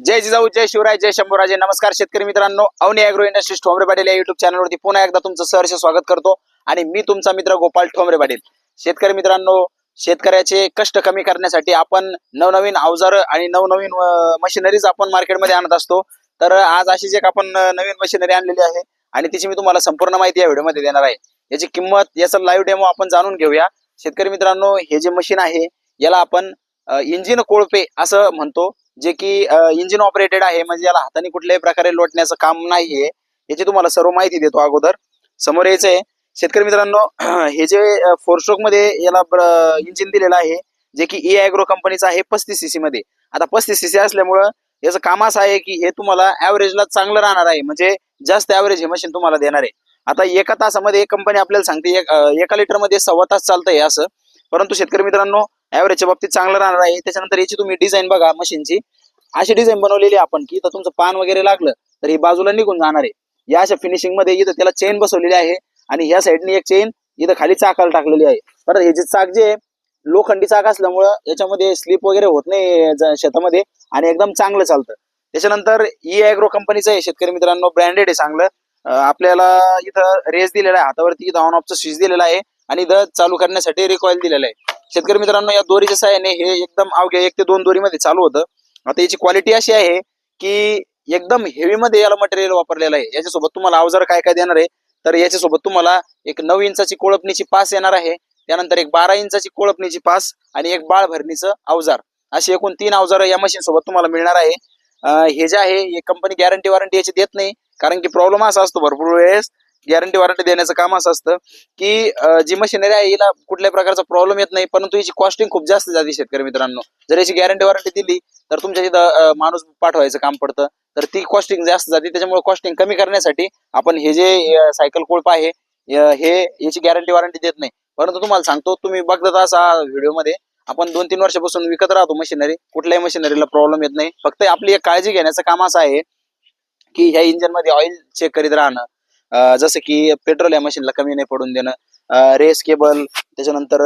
जय जिजाऊ जय शिवराय जय शंभूराजे. नमस्कार शेतकरी मित्रांनो. अवनी अॅग्रो इंडस्ट्रीज ठोंबरे पाटील या युट्यूब चॅनलवरती पुन्हा एकदा तुमचं सहर्ष स्वागत करतो आणि मी तुमचा मित्र गोपाल ठोंबरे पाटील. शेतकरी मित्रांनो शेतकऱ्याचे कष्ट कमी करण्यासाठी आपण नवनवीन अवजार आणि नवनवीन मशिनरीज आपण मार्केटमध्ये आणत असतो. तर आज अशीच एक आपण नवीन मशिनरी आणलेली आहे आणि तिची मी तुम्हाला संपूर्ण माहिती या व्हिडिओमध्ये देणार आहे. याची किंमत याचा लाईव्ह डेमो आपण जाणून घेऊया. शेतकरी मित्रांनो हे जे मशीन आहे याला आपण इंजिन कोळपे असं म्हणतो. जे की इंजिन ऑपरेटेड आहे म्हणजे याला हाताने कुठल्याही प्रकारे लोटण्याचं काम नाहीये याची तुम्हाला सर्व माहिती देतो अगोदर. समोर यायचं आहे शेतकरी मित्रांनो हे जे फोरस्ट्रोकमध्ये याला इंजिन दिलेलं आहे जे की ई अॅग्रो कंपनीचं आहे पस्तीस सीसी मध्ये. आता पस्तीस सीसी असल्यामुळं याचं काम असं आहे की हे तुम्हाला ऍव्हरेजला चांगलं राहणार आहे म्हणजे जास्त ऍव्हरेज हे मशीन तुम्हाला देणार आहे. आता एका तासामध्ये कंपनी आपल्याला सांगते एक- एका लिटरमध्ये सव्वा तास चालतंय असं. परंतु शेतकरी मित्रांनो ऍव्हरेजच्या बाबतीत चांगलं राहणार आहे. त्याच्यानंतर याची तुम्ही डिझाईन बघा मशीनची अशी डिझाईन बनवलेली आपण की तर तुमचं पान वगैरे लागलं तर ही बाजूला निघून जाणार आहे. या अशा फिनिशिंगमध्ये इथं त्याला चेन बसवलेली आहे आणि ह्या साईडनी एक चेन इथं खाली चाकाला टाकलेली आहे. परत हे जे चाक जे लोखंडी चाक असल्यामुळं याच्यामध्ये स्लिप वगैरे होत नाही शेतामध्ये आणि एकदम चांगलं चालतं. त्याच्यानंतर ई अॅग्रो कंपनीचं आहे. शेतकरी मित्रांनो ब्रँडेड आहे चांगलं. आपल्याला इथं रेस दिलेला आहे. हातावरती इथं ऑन ऑफचं स्विच दिलेला आहे आणि इथं चालू करण्यासाठी रिकॉईल दिलेला आहे. शेतकरी मित्रांनो या दोरीच्या सहाय्याने हे एकदम अवघ्या एक ते दोन दोरीमध्ये चालू होतं. आता याची क्वालिटी अशी आहे की एकदम हेवी मध्ये याला मटेरियल वापरलेलं आहे. याच्यासोबत तुम्हाला अवजार काय काय देणार आहे? तर याच्यासोबत तुम्हाला एक नऊ इंचाची कोळपणीची पास येणार आहे. त्यानंतर एक बारा इंचाची कोळपणीची पास आणि एक बाळ भरणीचं अवजार. अशी एकूण तीन अवजार या मशीन सोबत तुम्हाला मिळणार आहे. हे जे आहे हे कंपनी गॅरंटी वॉरंटी याची देत नाही. कारण की प्रॉब्लेम असा असतो भरपूर वेळेस गॅरंटी वॉरंटी देण्याचं काम असं असतं की जी मशिनरी आहे हिला कुठल्याही प्रकारचा प्रॉब्लेम येत नाही परंतु याची कॉस्टिंग खूप जास्त जाते शेतकरी मित्रांनो. जर याची गॅरंटी वॉरंटी दिली तर तुमच्या इथं माणूस पाठवायचं काम पडतं. तर ती कॉस्टिंग जास्त जाते त्याच्यामुळे कॉस्टिंग कमी करण्यासाठी आपण हे जे सायकल कोळप आहे हे याची गॅरंटी वॉरंटी देत नाही. परंतु तुम्हाला सांगतो तुम्ही बघत असा व्हिडिओमध्ये आपण दोन तीन वर्षापासून विकत राहतो मशिनरी कुठल्याही मशिनरीला प्रॉब्लेम येत नाही. फक्त आपली एक काळजी घेण्याचं काम असं आहे की ह्या इंजिनमध्ये ऑइल चेक करीत राहणं जसं की पेट्रोल या मशीनला कमी नाही पडून देणं रेस केबल त्याच्यानंतर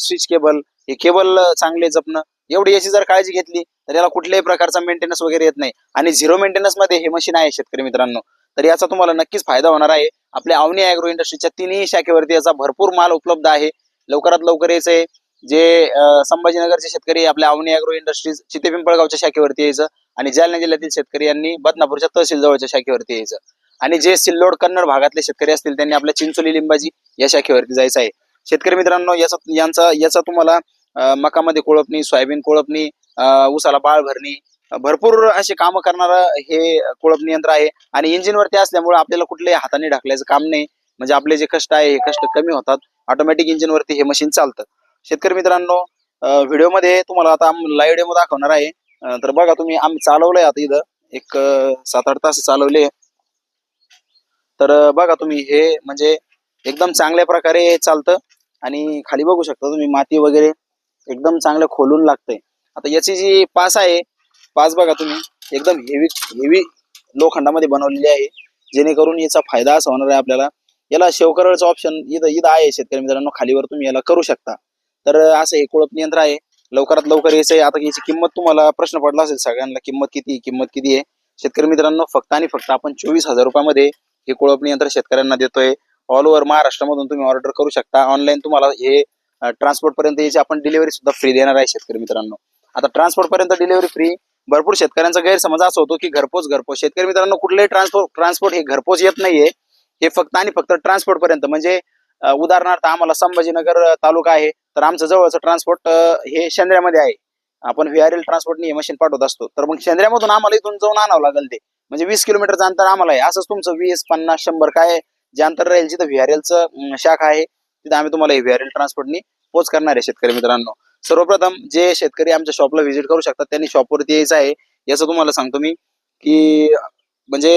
स्विच केबल हे केबल चांगले जपणं एवढी याची जर काळजी घेतली तर याला कुठल्याही प्रकारचा मेंटेनन्स वगैरे येत नाही. आणि झिरो मेंटेनन्समध्ये हे मशीन आहे शेतकरी मित्रांनो. तर याचा तुम्हाला नक्कीच फायदा होणार आहे. आपल्या अवनी अॅग्रो इंडस्ट्रीच्या तिन्ही शाखेवरती याचा भरपूर माल उपलब्ध आहे. लवकरात लवकर यायचंय जे संभाजीनगरचे शेतकरी आपल्या अवनी अॅग्रो इंडस्ट्रीज चिते पिंपळगावच्या शाखेवरती यायचं आणि जालना जिल्ह्यातील शेतकरी यांनी बदनापूरच्या तहसील जवळच्या शाखेवरती यायचं. आणि जे सिल्लोड कन्नड भागातले शेतकरी असतील त्यांनी आपल्या चिंचोली लिंबाजी या शाखेवरती जायचं आहे. शेतकरी मित्रांनो याचा यांचा याचा तुम्हाला मकामध्ये कोळपणी सोयाबीन कोळपणी उसाला ऊसाला बाळ भरणी भरपूर असे कामं करणारं हे कोळपणी यंत्र आहे. आणि इंजिन वरती असल्यामुळे आपल्याला कुठल्याही हाताने ढाकल्याचं काम नाही. म्हणजे आपले जे कष्ट आहे हे कष्ट कमी होतात. ऑटोमॅटिक इंजिन वरती हे मशीन चालतं. शेतकरी मित्रांनो व्हिडिओमध्ये तुम्हाला आता लाईव्ह डेमो दाखवणार आहे. तर बघा तुम्ही आम्ही चालवलंय आता इथं. एक सात आठ तास चालवले. तर बघा तुम्ही हे म्हणजे एकदम चांगल्या प्रकारे चालतं आणि खाली बघू शकता तुम्ही माती वगैरे एकदम चांगलं खोलून लागतंय. आता याची जी पास आहे पास बघा तुम्ही एकदम हेवी हेवी लोखंडामध्ये बनवलेली आहे जेणेकरून याचा फायदा असा होणार आहे आपल्याला. याला शेवकरळचं ऑप्शन इथं इथं आहे शेतकरी मित्रांनो खालीवर तुम्ही याला करू शकता. तर असं हे कोळप यंत्र आहे. लवकरात लवकर याचं आहे आता याची किंमत तुम्हाला प्रश्न पडला असेल सगळ्यांना किंमत किती किंमत किती आहे. शेतकरी मित्रांनो फक्त आणि फक्त आपण चोवीस हजार रुपयामध्ये हे कोळपणी यंत्र शेतकऱ्यांना देतोय. ऑल ओव्हर महाराष्ट्रामधून तुम्ही ऑर्डर करू शकता. ऑनलाईन तुम्हाला हे ट्रान्सपोर्ट पर्यंत याची आपण डिलिव्हरी सुद्धा फ्री देणार आहे शेतकरी मित्रांनो. आता ट्रान्सपोर्ट पर्यंत डिलिव्हरी फ्री भरपूर शेतकऱ्यांचा गैरसमज असा होतो की घरपोच घरपोच. शेतकरी मित्रांनो कुठलेही ट्रान्सपोर्ट ट्रान्सपोर्ट हे घरपोच येत नाहीये. हे फक्त आणि फक्त ट्रान्सपोर्ट पर्यंत. म्हणजे उदाहरणार्थ आम्हाला संभाजीनगर तालुका आहे. तर आमचं जवळचं ट्रान्सपोर्ट हे शेंद्र्यामध्ये आहे. आपण व्हीआरएल ट्रान्सपोर्टनी हे मशीन पाठवत असतो. तर मग शेंद्र्यामधून आम्हाला इथून जाऊन आणावं लागेल ते. म्हणजे वीस किलोमीटरचं अंतर आम्हाला आहे. असंच तुमचं वीस पन्नास शंभर काय जे अंतर राहील जिथं व्हीआरएलचं शाखा आहे तिथं आम्ही तुम्हाला व्हीआरएल ट्रान्सपोर्टनी पोच करणार आहे शेतकरी मित्रांनो. सर्वप्रथम जे शेतकरी आमच्या शॉपला व्हिजिट करू शकतात त्यांनी शॉपवरती यायचं आहे. याचं तुम्हाला सांगतो मी की म्हणजे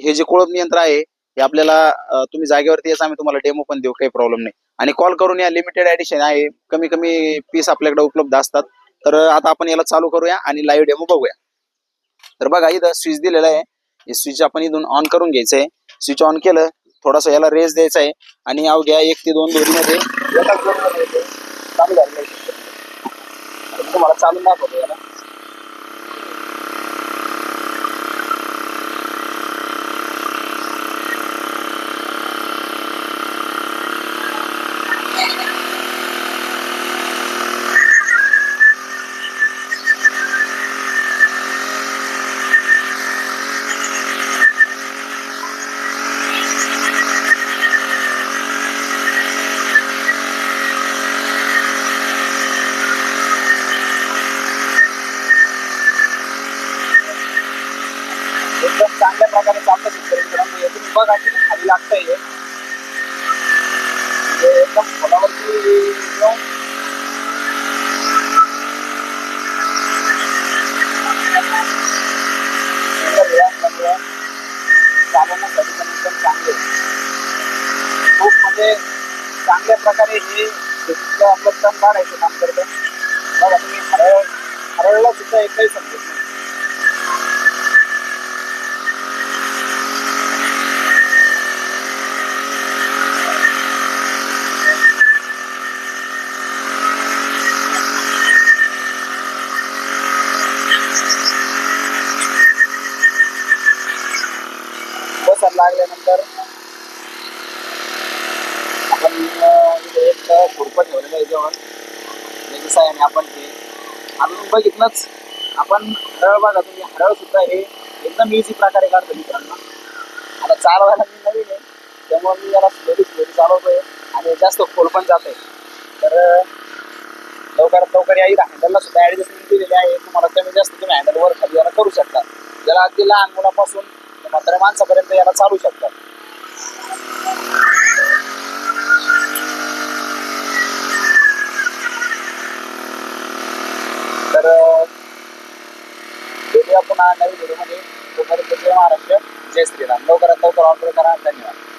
हे जे कोळप यंत्र आहे हे आपल्याला तुम्ही जागेवरती याचा आम्ही तुम्हाला डेमो पण देऊ काही प्रॉब्लेम नाही. आणि कॉल करून या लिमिटेड ऍडिशन आहे कमी कमी पीस आपल्याकडे उपलब्ध असतात. तर आता आपण याला चालू करूया आणि लाईव्ह डेमो बघूया. तर बघा इथं स्विच दिलेला आहे. हे स्विच आपण इथून ऑन करून घ्यायचं आहे स्विच ऑन केलं थोडासा याला रेस द्यायचा आहे आणि अवघ्या एक ते दोन दोरीमध्ये चालू तुम्हाला चालून दाखवतो याला एकदम चांगल्या प्रकारे चालतं शेतकरी मित्रांनो खाली लागतंय हे. एकदम खोलावरती पण एकदम चांगले खूप म्हणजे चांगल्या प्रकारे हे शेतीचं आपलं तण काढायचं काम करतं बघा तुम्ही हरळ हरळला सुद्धा एकही समजत नाही. बसर लागल्यानंतर आपण एक खुरपं ठेवलेलं आहे जेवण त्याच्या साह्याने आपण ते अजून बघितलंच. आपण हरळ बघा तुम्ही हरळ सुद्धा हे एकदम इझी प्रकारे काढतो मित्रांनो. आता चालवायला मी नवीन आहे त्यामुळे मी जरा स्लोली स्लोली चालवतोय आणि जास्त खोल पण जात आहे तर लवकरात लवकर या इथं हँडलला सुद्धा ॲडजस्टमेंट दिलेली आहे. तुम्हाला कमी जास्त तुम्ही हँडलवर खाली याला करू शकता. ज्याला अगदी लहान मुलापासून म्हाताऱ्या माणसापर्यंत याला चालू शकतात. तर भेटूया पुन्हा नवीन व्हिडिओमध्ये तोपर्यंत जय महाराष्ट्र. जय श्रीराम. लवकरात लवकर ऑर्डर करा. धन्यवाद.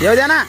有点呢